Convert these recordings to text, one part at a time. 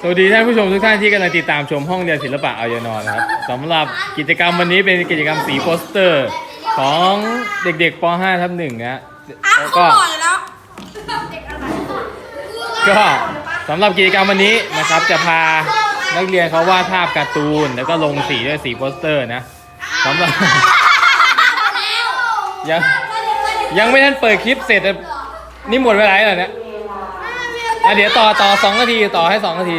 สวัสดีท่านผู้ชมทุกท่านที่กำลังติดตามชมห้องเรียนศิลปะอายนอนนะครับสำหรับกิจกรรมวันนี้เป็นกิจกรรมสีโปสเตอร์ของเด็กๆป .5 ทับหนึ่งนะอ้าวแล้วเขาก็บอกอยู่แล้วก็สำหรับกิจกรรมวันนี้นะครับจะพานักเรียนเขาวาดภาพการ์ตูน แล้วก็ลงสีด้วยสีโปสเตอร์นะสำหรับ ยังยังไม่ทันเปิดคลิปเสร็จเลยนี่หมดเวลาแล้วเนี่ย อะเดี๋ยวต่อต่อสองนาทีต่อให้สองนาที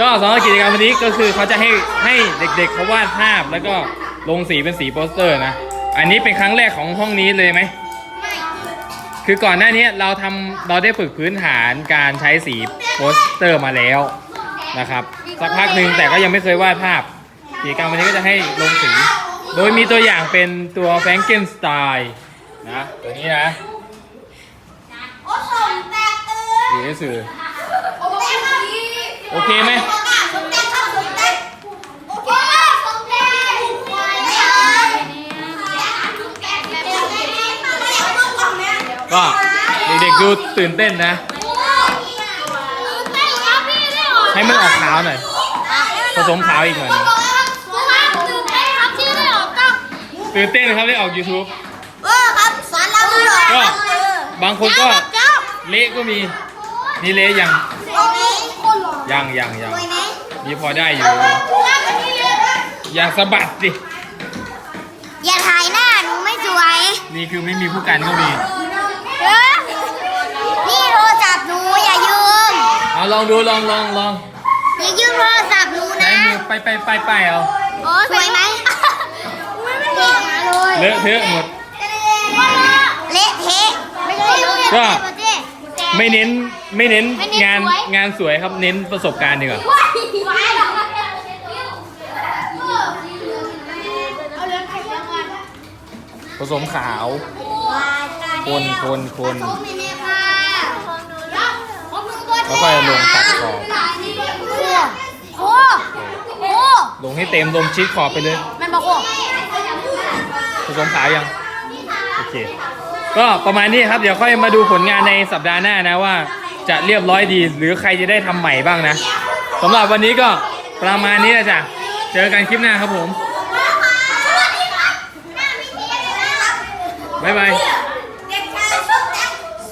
ก็สำหรับกิจกรรมวันนี้ก็คือเขาจะให้ให้เด็กๆเขาวาดภาพแล้วก็ลงสีเป็นสีโปสเตอร์นะ อันนี้เป็นครั้งแรกของห้องนี้เลยไหม คือก่อนหน้านี้เราทำเราได้ฝึกพื้นฐานการใช้สีโปสเตอร์มาแล้วนะครับ สักพักหนึ่งแต่ก็ยังไม่เคยวาดภาพ กิจกรรมวันนี้ก็จะให้ลงสี โดยมีตัวอย่างเป็นตัวแฟรงเกนสไตล์นะ ตัวนี้นะโอ้สมแต กตื่นสีสื่อโอเคครับโอเคไหมสมแตกครับสมแตกโอเคสมแตกก็เด็กๆดูตื่นเต้นนะ ให้มันออกขาวหน่อยผสมขาวอีกหน่อยหนึ่งตื่นเต้นครับได้ออก YouTube เออครับสอนเราหรอก็บางคนก็เละก็มี นี่เละยังโอเคคนหรอยังยังยังสวยไหมนี่พอได้อยู่ อย่าสะบัดสิอย่าถ่ายหน้าหนูไม่สวย นี่คือไม่มีผู้กันก็มีเออนี่โทรศัพท์หนูอย่ายืมเอาลองดูลองลองลองอย่ายืมโทรศัพท์หนูใช้นะมือไปไปไปไปเอาโอ้สวยไหมเละเลยเลอะเทอะหมด เละเทะไม่ใช่เละก็เทะ ไม่เน้นไม่เน้นไม่เน้นงานสวย งานสวยครับเน้นประสบการณ์ดีกว่าผสมขาวคนคนคนแล้วก็ลงตัดขอบโอ้โอ้ลงให้เต็มลงชิดขอบไปเลย มันบอกโอ้ผสมขาวยังโอเค ก็ประมาณนี้ครับ เดี๋ยวค่อยมาดูผลงานในสัปดาห์หน้านะว่า จะเรียบร้อยดีหรือใครจะได้ทำใหม่บ้างนะสำหรับวันนี้ก็ประมาณนี้นะจ้ะเจอกันคลิปหน้าครับผมบ๊ายบาย